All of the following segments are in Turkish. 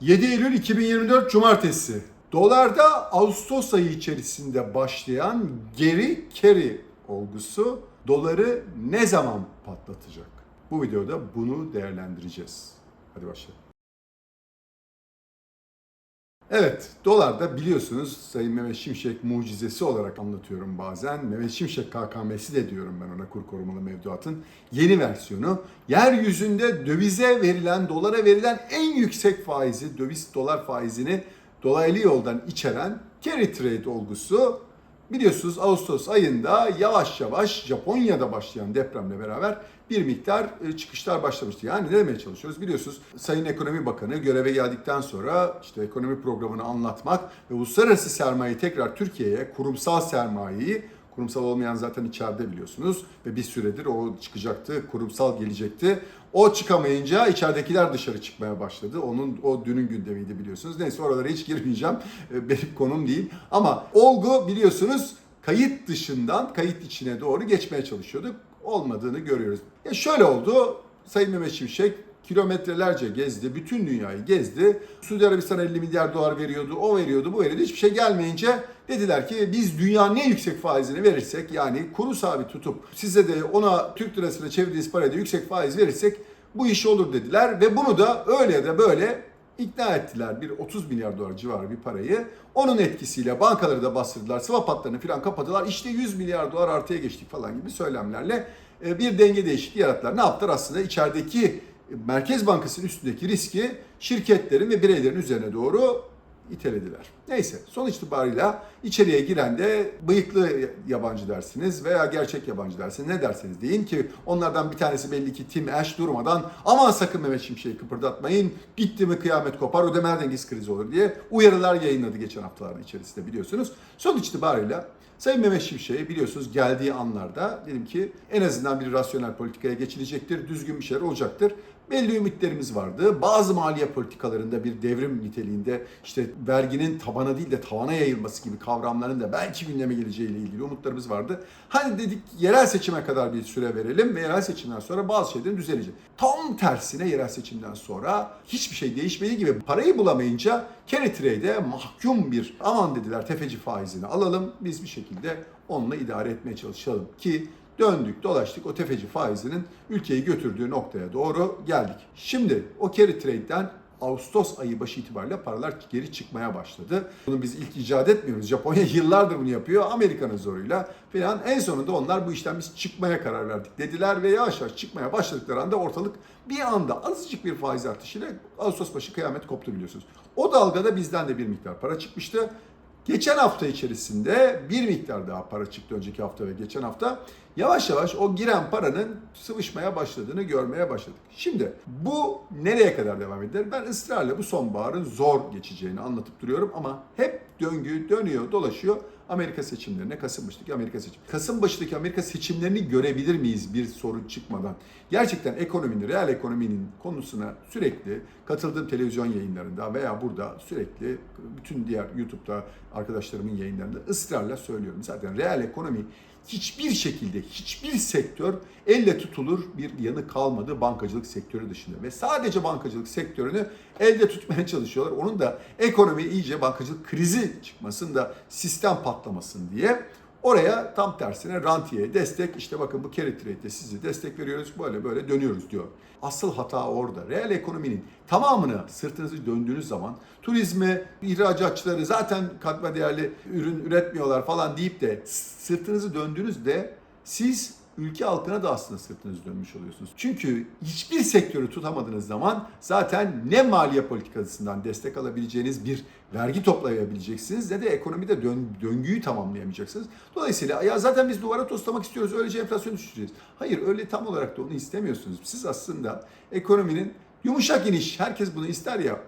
7 Eylül 2024 Cumartesi. Dolarda Ağustos ayı içerisinde başlayan geri carry olgusu doları ne zaman patlatacak? Bu videoda bunu değerlendireceğiz. Hadi başlayalım. Evet, dolarda biliyorsunuz Sayın Mehmet Şimşek mucizesi olarak anlatıyorum bazen. Mehmet Şimşek KKM'si de diyorum ben ona kur korumalı mevduatın yeni versiyonu. Yeryüzünde dövize verilen, dolara verilen en yüksek faizi, döviz dolar faizini dolaylı yoldan içeren carry trade olgusu biliyorsunuz Ağustos ayında yavaş yavaş Japonya'da başlayan depremle beraber bir miktar e, çıkışlar başlamıştı. Yani ne demeye çalışıyoruz? Biliyorsunuz Sayın Ekonomi Bakanı göreve geldikten sonra işte ekonomi programını anlatmak ve uluslararası sermayeyi tekrar Türkiye'ye, kurumsal sermayeyi Kurumsal olmayan zaten içeride biliyorsunuz ve bir süredir o çıkacaktı, kurumsal gelecekti. O çıkamayınca içeridekiler dışarı çıkmaya başladı. Onun o dünün gündemiydi biliyorsunuz. Neyse oralara hiç girmeyeceğim. E, Benim konum değil. Ama olgu biliyorsunuz kayıt dışından kayıt içine doğru geçmeye çalışıyorduk. Olmadığını görüyoruz. Ya şöyle oldu. Sayın Mehmet Şimşek kilometrelerce gezdi, bütün dünyayı gezdi. Suudi Arabistan 50 milyar dolar veriyordu, o veriyordu, bu veriyordu. Hiçbir şey gelmeyince dediler ki biz dünyanın en yüksek faizini verirsek yani kuru sabit tutup size de ona Türk lirasıyla çevirdiğiniz paraya da yüksek faiz verirsek bu iş olur dediler ve bunu da öyle ya da böyle ikna ettiler bir 30 milyar dolar civarı bir parayı. Onun etkisiyle bankaları da bastırdılar, swap hatlarını falan kapadılar. İşte 100 milyar dolar artıya geçtik falan gibi söylemlerle e, bir denge değişikliği yarattılar. Ne yaptılar aslında? içerideki Merkez Bankası'nın üstündeki riski şirketlerin ve bireylerin üzerine doğru itelediler. Neyse sonuç itibarıyla içeriye giren de bıyıklı yabancı dersiniz veya gerçek yabancı dersiniz ne derseniz deyin ki onlardan bir tanesi belli ki Tim Ash durmadan aman sakın Mehmet Şimşek'i kıpırdatmayın gitti mi kıyamet kopar ödemeler dengesi krizi olur diye uyarılar yayınladı geçen haftalarda içerisinde biliyorsunuz. Sonuç itibarıyla Sayın Mehmet Şimşek'e biliyorsunuz geldiği anlarda dedim ki en azından bir rasyonel politikaya geçilecektir, düzgün bir şeyler olacaktır. Belli ümitlerimiz vardı. Bazı maliye politikalarında bir devrim niteliğinde işte verginin tabana değil de tavana yayılması gibi kavramların da belki gündeme geleceğiyle ilgili umutlarımız vardı. Hadi dedik yerel seçime kadar bir süre verelim ve yerel seçimden sonra bazı şeylerin düzelecek. Tam tersine yerel seçimden sonra hiçbir şey değişmediği gibi parayı bulamayınca carry trade'e mahkum bir aman dediler tefeci faizini alalım biz bir şekilde onunla idare etmeye çalışalım ki döndük dolaştık o tefeci faizinin ülkeyi götürdüğü noktaya doğru geldik. Şimdi o carry trade'den Ağustos ayı başı itibariyle paralar geri çıkmaya başladı. Bunu biz ilk icat etmiyoruz. Japonya yıllardır bunu yapıyor. Amerika'nın zoruyla falan. En sonunda onlar bu işten biz çıkmaya karar verdik dediler ve yavaş yavaş çıkmaya başladıkları anda ortalık bir anda azıcık bir faiz artışıyla Ağustos başı kıyamet koptu biliyorsunuz. O dalgada bizden de bir miktar para çıkmıştı. Geçen hafta içerisinde bir miktar daha para çıktı önceki hafta ve geçen hafta. Yavaş yavaş o giren paranın sıvışmaya başladığını görmeye başladık. Şimdi bu nereye kadar devam eder? Ben ısrarla bu sonbaharın zor geçeceğini anlatıp duruyorum ama hep döngü dönüyor, dolaşıyor. Amerika seçimlerine, Kasım başındaki Amerika seçim. Kasım başındaki Amerika seçimlerini görebilir miyiz bir sorun çıkmadan? Gerçekten ekonominin, reel ekonominin konusuna sürekli katıldığım televizyon yayınlarında veya burada sürekli bütün diğer YouTube'da arkadaşlarımın yayınlarında ısrarla söylüyorum. Zaten reel ekonomi hiçbir şekilde hiçbir sektör elle tutulur bir yanı kalmadı bankacılık sektörü dışında ve sadece bankacılık sektörünü elde tutmaya çalışıyorlar. Onun da ekonomi iyice bankacılık krizi çıkmasın da sistem patlamasın diye oraya tam tersine rantiye destek işte bakın bu carry trade'de sizi destek veriyoruz böyle böyle dönüyoruz diyor. Asıl hata orada. Reel ekonominin tamamını sırtınızı döndüğünüz zaman turizmi, ihracatçıları zaten katma değerli ürün üretmiyorlar falan deyip de sırtınızı döndüğünüzde siz ülke halkına da aslında sırtınızı dönmüş oluyorsunuz. Çünkü hiçbir sektörü tutamadığınız zaman zaten ne maliye politikasından destek alabileceğiniz bir vergi toplayabileceksiniz ne de ekonomide dön, döngüyü tamamlayamayacaksınız. Dolayısıyla ya zaten biz duvara toslamak istiyoruz öylece enflasyonu düşüreceğiz. Hayır öyle tam olarak da onu istemiyorsunuz. Siz aslında ekonominin yumuşak iniş herkes bunu ister ya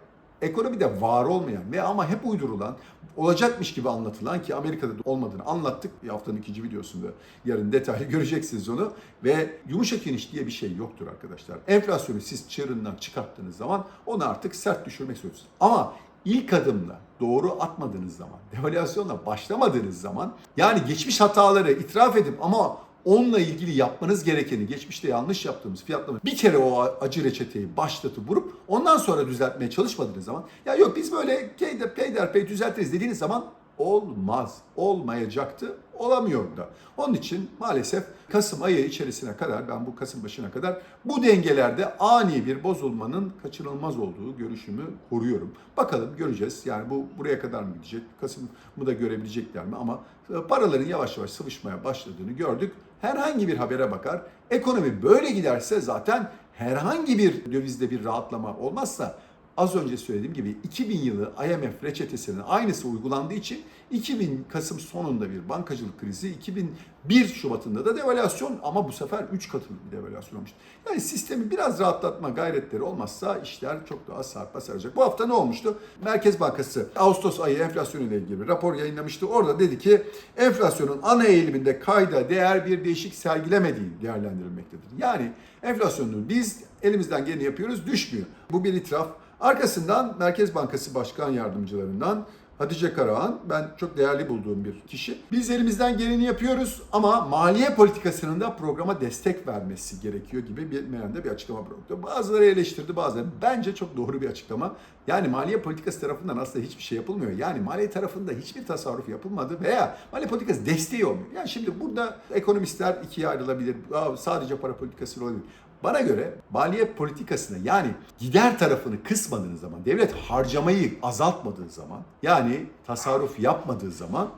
ekonomide var olmayan ve ama hep uydurulan, olacakmış gibi anlatılan ki Amerika'da da olmadığını anlattık. Bir haftanın ikinci videosunda yarın detaylı göreceksiniz onu. Ve yumuşak iniş diye bir şey yoktur arkadaşlar. Enflasyonu siz çığırından çıkarttığınız zaman onu artık sert düşürmek zorundasınız. Ama ilk adımla doğru atmadığınız zaman, devalüasyonla başlamadığınız zaman yani geçmiş hataları itiraf edip ama onunla ilgili yapmanız gerekeni, geçmişte yanlış yaptığımız fiyatlama bir kere o acı reçeteyi başlatıp vurup ondan sonra düzeltmeye çalışmadığınız zaman ya yok biz böyle peyder peyderpey düzeltiriz dediğiniz zaman olmaz. Olmayacaktı. Olamıyor da. Onun için maalesef Kasım ayı içerisine kadar ben bu Kasım başına kadar bu dengelerde ani bir bozulmanın kaçınılmaz olduğu görüşümü koruyorum. Bakalım göreceğiz. Yani bu buraya kadar mı gidecek? Kasım'ı da görebilecekler mi? Ama e, paraların yavaş yavaş sıvışmaya başladığını gördük. Herhangi bir habere bakar. Ekonomi böyle giderse zaten herhangi bir dövizde bir rahatlama olmazsa az önce söylediğim gibi 2000 yılı IMF reçetesinin aynısı uygulandığı için 2000 Kasım sonunda bir bankacılık krizi, 2001 Şubat'ında da devalüasyon ama bu sefer 3 katı bir devalüasyon olmuştu. Yani sistemi biraz rahatlatma gayretleri olmazsa işler çok daha sarpa saracak. Bu hafta ne olmuştu? Merkez Bankası Ağustos ayı enflasyonu ile ilgili bir rapor yayınlamıştı. Orada dedi ki enflasyonun ana eğiliminde kayda değer bir değişik sergilemediği değerlendirilmektedir. Yani enflasyonunu biz elimizden geleni yapıyoruz düşmüyor. Bu bir itiraf. Arkasından Merkez Bankası Başkan Yardımcılarından Hatice Karahan, ben çok değerli bulduğum bir kişi. Biz elimizden geleni yapıyoruz ama maliye politikasının da programa destek vermesi gerekiyor gibi bir meyanda bir açıklama bıraktı. Bazıları eleştirdi, bazıları bence çok doğru bir açıklama. Yani maliye politikası tarafından aslında hiçbir şey yapılmıyor. Yani maliye tarafında hiçbir tasarruf yapılmadı veya maliye politikası desteği olmuyor. Yani şimdi burada ekonomistler ikiye ayrılabilir. Sadece para politikası olabilir. Bana göre maliye politikasını yani gider tarafını kısmadığınız zaman, devlet harcamayı azaltmadığı zaman, yani tasarruf yapmadığı zaman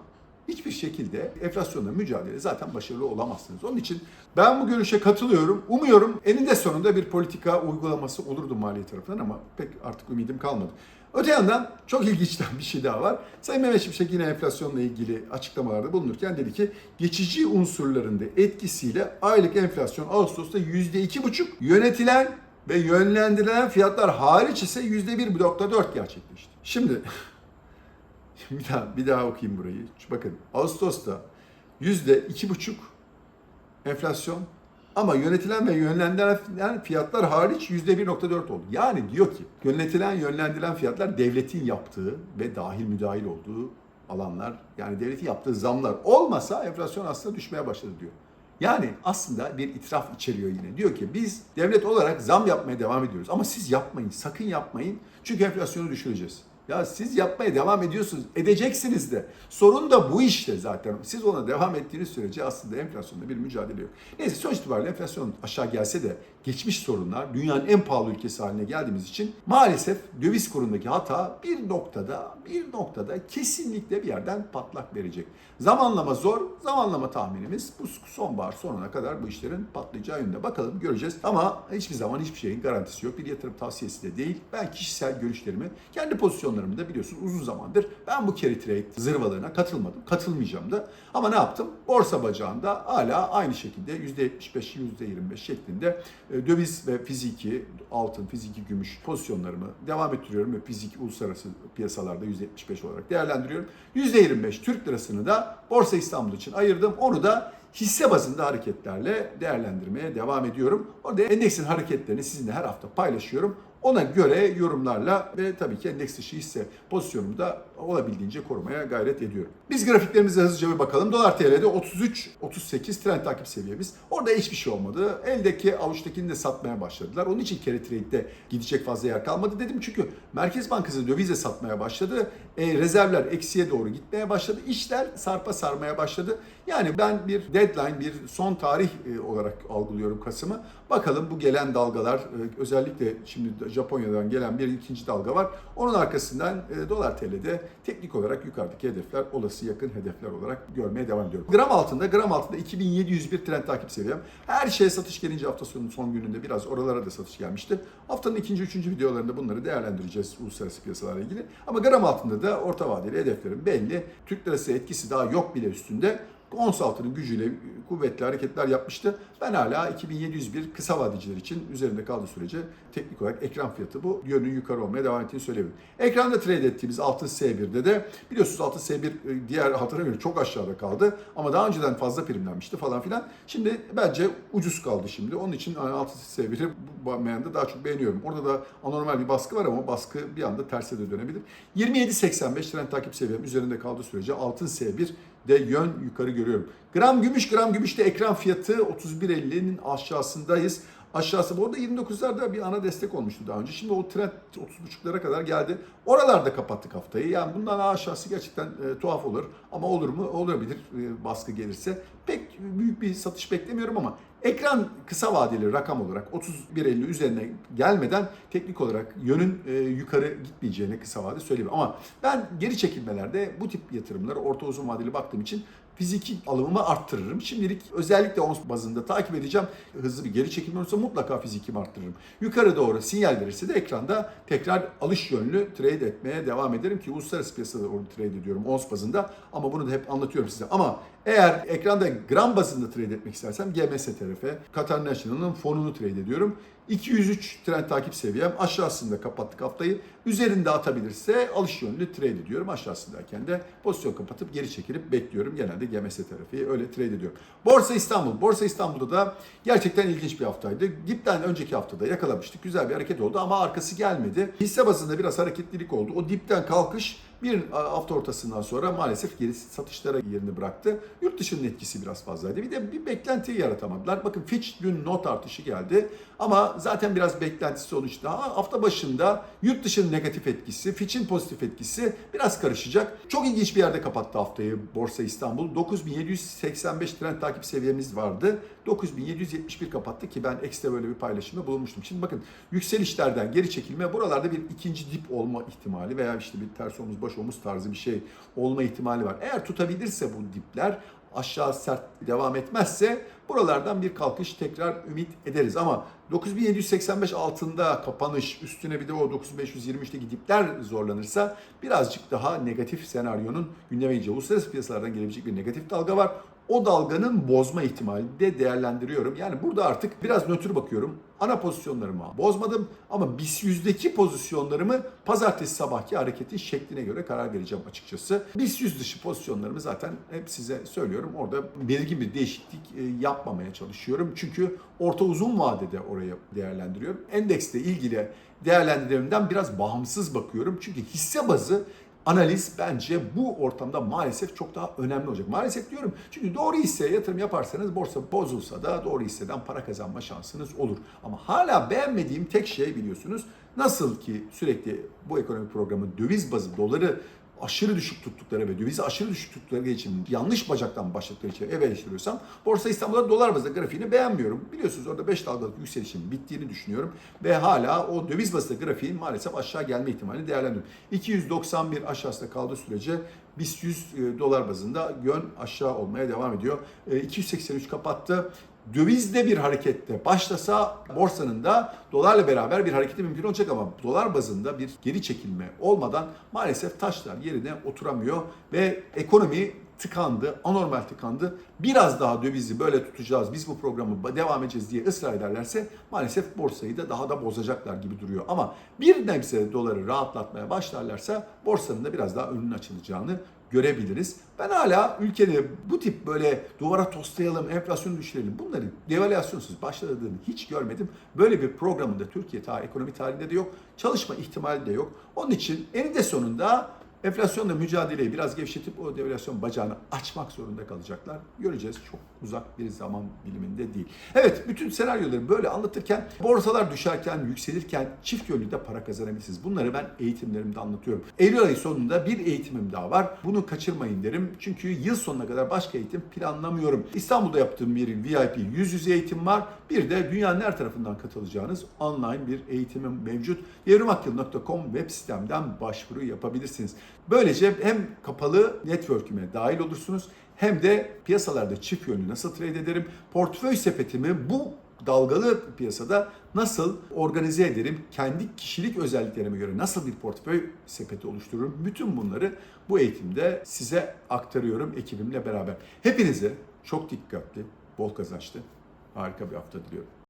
hiçbir şekilde enflasyonla mücadele zaten başarılı olamazsınız. Onun için ben bu görüşe katılıyorum. Umuyorum eninde sonunda bir politika uygulaması olurdu maliye tarafından ama pek artık ümidim kalmadı. Öte yandan çok ilginçten bir şey daha var. Sayın Mehmet Şimşek yine enflasyonla ilgili açıklamalarda bulunurken dedi ki geçici unsurların da etkisiyle aylık enflasyon Ağustos'ta %2,5 yönetilen ve yönlendirilen fiyatlar hariç ise %1,4 gerçekleşti. Şimdi bir daha bir daha okuyayım burayı. Bakın Ağustos'ta %2,5 enflasyon ama yönetilen ve yönlendirilen fiyatlar hariç %1.4 oldu. Yani diyor ki yönetilen yönlendirilen fiyatlar devletin yaptığı ve dahil müdahil olduğu alanlar yani devletin yaptığı zamlar olmasa enflasyon aslında düşmeye başladı diyor. Yani aslında bir itiraf içeriyor yine. Diyor ki biz devlet olarak zam yapmaya devam ediyoruz ama siz yapmayın, sakın yapmayın. Çünkü enflasyonu düşüreceğiz. Ya siz yapmaya devam ediyorsunuz, edeceksiniz de. Sorun da bu işte zaten. Siz ona devam ettiğiniz sürece aslında enflasyonda bir mücadele yok. Neyse sonuç itibariyle enflasyon aşağı gelse de geçmiş sorunlar dünyanın en pahalı ülkesi haline geldiğimiz için maalesef döviz kurundaki hata bir noktada bir noktada kesinlikle bir yerden patlak verecek. Zamanlama zor, zamanlama tahminimiz bu sonbahar sonuna kadar bu işlerin patlayacağı yönde. Bakalım göreceğiz ama hiçbir zaman hiçbir şeyin garantisi yok. Bir yatırım tavsiyesi de değil. Ben kişisel görüşlerimi, kendi pozisyonlarımı da biliyorsunuz uzun zamandır ben bu carry trade zırvalarına katılmadım. Katılmayacağım da. Ama ne yaptım? Borsa bacağında hala aynı şekilde %75, %25 şeklinde e, döviz ve fiziki altın, fiziki gümüş pozisyonlarımı devam ettiriyorum ve fiziki uluslararası piyasalarda %75 olarak değerlendiriyorum. %25 Türk lirasını da Borsa İstanbul için ayırdım. Onu da hisse bazında hareketlerle değerlendirmeye devam ediyorum. Orada endeksin hareketlerini sizinle her hafta paylaşıyorum. Ona göre yorumlarla ve tabii ki endeks dışı hisse pozisyonumu da olabildiğince korumaya gayret ediyorum. Biz grafiklerimize hızlıca bir bakalım. Dolar TL'de 33-38 trend takip seviyemiz. Orada hiçbir şey olmadı. Eldeki avuçtakini de satmaya başladılar. Onun için carry trade'de gidecek fazla yer kalmadı dedim. Çünkü Merkez Bankası dövize satmaya başladı. E, rezervler eksiye doğru gitmeye başladı. İşler sarpa sarmaya başladı. Yani ben bir deadline, bir son tarih e, olarak algılıyorum Kasım'ı. Bakalım bu gelen dalgalar, e, özellikle şimdi Japonya'dan gelen bir ikinci dalga var. Onun arkasından e, dolar TL'de teknik olarak yukarıdaki hedefler, olası yakın hedefler olarak görmeye devam ediyorum. Gram altında, gram altında 2701 trend takip seviyem. Her şeye satış gelince hafta sonunun son gününde biraz oralara da satış gelmişti. Haftanın ikinci, üçüncü videolarında bunları değerlendireceğiz uluslararası piyasalarla ilgili. Ama gram altında da orta vadeli hedeflerim belli. Türk lirası etkisi daha yok bile üstünde. Ons altının gücüyle kuvvetli hareketler yapmıştı. Ben hala 2701 kısa vadeciler için üzerinde kaldığı sürece teknik olarak ekran fiyatı bu yönün yukarı olmaya devam ettiğini söyleyebilirim. Ekranda trade ettiğimiz altın S1'de de biliyorsunuz altın S1 e, diğer altına göre çok aşağıda kaldı ama daha önceden fazla primlenmişti falan filan. Şimdi bence ucuz kaldı şimdi. Onun için altın S1'i bu meyanda daha çok beğeniyorum. Orada da anormal bir baskı var ama baskı bir anda terse de dönebilir. 27.85 trend takip seviyem üzerinde kaldığı sürece altın S1 de yön yukarı görüyorum. Gram gümüş, gram gümüşte ekran fiyatı 31.50'nin aşağısındayız. Aşağısı bu arada 29'larda bir ana destek olmuştu daha önce. Şimdi o trend 30.5'lara kadar geldi. Oralarda kapattık haftayı. Yani bundan aşağısı gerçekten e, tuhaf olur. Ama olur mu? Olabilir e, baskı gelirse. Pek büyük bir satış beklemiyorum ama ekran kısa vadeli rakam olarak 31.50 üzerine gelmeden teknik olarak yönün e, yukarı gitmeyeceğini kısa vade söyleyeyim. Ama ben geri çekilmelerde bu tip yatırımları orta uzun vadeli baktığım için fiziki alımımı arttırırım. Şimdilik özellikle ons bazında takip edeceğim. Hızlı bir geri çekilme olursa mutlaka fizikimi arttırırım. Yukarı doğru sinyal verirse de ekranda tekrar alış yönlü trade etmeye devam ederim ki uluslararası piyasada onu trade ediyorum ons bazında ama bunu da hep anlatıyorum size. Ama eğer ekranda gram bazında trade etmek istersem GMS tarife, Qatar National'ın fonunu trade ediyorum. 203 trend takip seviyem aşağısında kapattık haftayı. Üzerinde atabilirse alış yönlü trade ediyorum. Aşağısındayken de pozisyon kapatıp geri çekilip bekliyorum. Genelde GMS tarafı öyle trade ediyorum. Borsa İstanbul. Borsa İstanbul'da da gerçekten ilginç bir haftaydı. Dipten önceki haftada yakalamıştık. Güzel bir hareket oldu ama arkası gelmedi. Hisse bazında biraz hareketlilik oldu. O dipten kalkış bir hafta ortasından sonra maalesef geri satışlara yerini bıraktı. Yurt dışının etkisi biraz fazlaydı. Bir de bir beklenti yaratamadılar. Bakın Fitch dün not artışı geldi. Ama zaten biraz beklentisi sonuçta. Hafta başında yurt dışının negatif etkisi, Fitch'in pozitif etkisi biraz karışacak. Çok ilginç bir yerde kapattı haftayı Borsa İstanbul. 9785 trend takip seviyemiz vardı. 9771 kapattı ki ben ekstra böyle bir paylaşımda bulunmuştum. Şimdi bakın yükselişlerden geri çekilme buralarda bir ikinci dip olma ihtimali veya işte bir ters omuz baş omuz tarzı bir şey olma ihtimali var. Eğer tutabilirse bu dipler aşağı sert devam etmezse buralardan bir kalkış tekrar ümit ederiz. Ama 9785 altında kapanış üstüne bir de o 9523'teki dipler zorlanırsa birazcık daha negatif senaryonun gündeme geleceği. Uluslararası piyasalardan gelebilecek bir negatif dalga var o dalganın bozma ihtimali de değerlendiriyorum. Yani burada artık biraz nötr bakıyorum. Ana pozisyonlarımı bozmadım ama BIST yüzdeki pozisyonlarımı pazartesi sabahki hareketin şekline göre karar vereceğim açıkçası. BIST yüz dışı pozisyonlarımı zaten hep size söylüyorum. Orada belirgin bir değişiklik e, yapmamaya çalışıyorum. Çünkü orta uzun vadede oraya değerlendiriyorum. Endeksle ilgili değerlendirmemden biraz bağımsız bakıyorum. Çünkü hisse bazı analiz bence bu ortamda maalesef çok daha önemli olacak. Maalesef diyorum çünkü doğru hisseye yatırım yaparsanız borsa bozulsa da doğru hisseden para kazanma şansınız olur. Ama hala beğenmediğim tek şey biliyorsunuz nasıl ki sürekli bu ekonomi programı döviz bazı doları aşırı düşük tuttukları ve dövizi aşırı düşük tuttukları için yanlış bacaktan başladıkları için ev eleştiriyorsam Borsa İstanbul'da dolar bazında grafiğini beğenmiyorum. Biliyorsunuz orada 5 dalgalık yükselişin bittiğini düşünüyorum ve hala o döviz bazında grafiğin maalesef aşağı gelme ihtimali değerlendiriyorum. 291 aşağısında kaldığı sürece BIST 100 e, dolar bazında yön aşağı olmaya devam ediyor. E, 283 kapattı dövizde bir harekette başlasa borsanın da dolarla beraber bir hareketi mümkün olacak ama dolar bazında bir geri çekilme olmadan maalesef taşlar yerine oturamıyor ve ekonomi tıkandı, anormal tıkandı. Biraz daha dövizi böyle tutacağız, biz bu programı devam edeceğiz diye ısrar ederlerse maalesef borsayı da daha da bozacaklar gibi duruyor. Ama bir nebze doları rahatlatmaya başlarlarsa borsanın da biraz daha önünün açılacağını görebiliriz. Ben hala ülkede bu tip böyle duvara toslayalım, enflasyonu düşürelim bunların devalüasyonsuz başladığını hiç görmedim. Böyle bir programında Türkiye ta ekonomi tarihinde de yok. Çalışma ihtimali de yok. Onun için eninde sonunda enflasyonla mücadeleyi biraz gevşetip o devalüasyon bacağını açmak zorunda kalacaklar. Göreceğiz çok uzak bir zaman diliminde değil. Evet bütün senaryoları böyle anlatırken borsalar düşerken, yükselirken çift yönlü de para kazanabilirsiniz. Bunları ben eğitimlerimde anlatıyorum. Eylül ayı sonunda bir eğitimim daha var. Bunu kaçırmayın derim. Çünkü yıl sonuna kadar başka eğitim planlamıyorum. İstanbul'da yaptığım bir VIP yüz yüze eğitim var. Bir de dünyanın her tarafından katılacağınız online bir eğitimim mevcut. Yevrimakyıl.com web sitemden başvuru yapabilirsiniz. Böylece hem kapalı network'üme dahil olursunuz hem de piyasalarda çift yönlü nasıl trade ederim, portföy sepetimi bu dalgalı piyasada nasıl organize ederim, kendi kişilik özelliklerime göre nasıl bir portföy sepeti oluştururum, bütün bunları bu eğitimde size aktarıyorum ekibimle beraber. Hepinize çok dikkatli, bol kazançlı, harika bir hafta diliyorum.